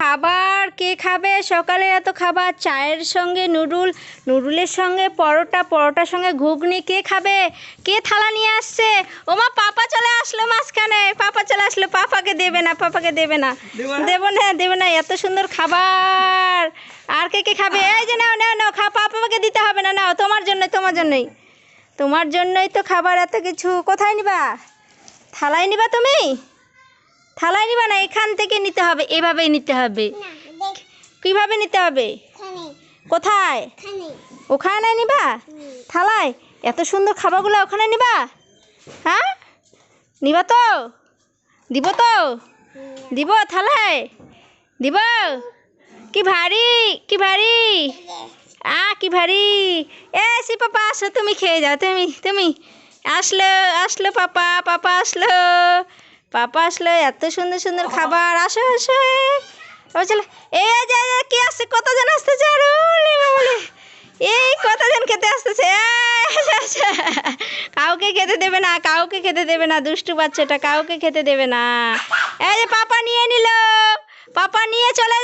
খাবার কে খাবে? সকালে এত খাবার চায়ের সঙ্গে নুডুল নুডুলের সঙ্গে পরোটা পরোটার সঙ্গে ঘুগনি কে খাবে? কে থালা নিয়ে আসছে? ওমা পাপা চলে আসলো মাঝখানে। পাপা চলে আসলো পাপাকে দেবে না পাপাকে দেবে না। দেবো না? দেবে না এত সুন্দর খাবার। আর কে কে খাবে? এই যে নাও নাও নাও খা পাপাকে দিতে হবে না নাও তোমার জন্য তোমার জন্যই। তোমার জন্যই তো খাবার এত কিছু। কোথায় নিবা? থালায় নিবা তুমি? থালায় নিবা না এখান থেকে নিতে হবে এভাবেই নিতে হবে। কীভাবে নিতে হবে? কোথায়? ওখানে নিবা? থালায়? এত সুন্দর খাবারগুলো ওখানে নিবা? হ্যাঁ? নিবা তো? দিব তো? দিব থালায়? দিব? কি ভারী কি ভারী? আ কি ভারী। এ সি পাপা আসো তুমি খেয়ে যাও তুমি তুমি। আসলো আসলো পাপা পাপা আসলো। পাপা আসলে এত সুন্দর সুন্দর খাবার আসো আসো। ও এই যে কি আসছে? কতজন আসতেছে আর। এই কতজন খেতে আসতেছে। কাউকে খেতে দেবে না কাউকে খেতে দেবে না দুষ্টু বাচ্চাটা কাউকে খেতে দেবে না। এই যে পাপা নিয়ে নিল। পাপা নিয়ে চলে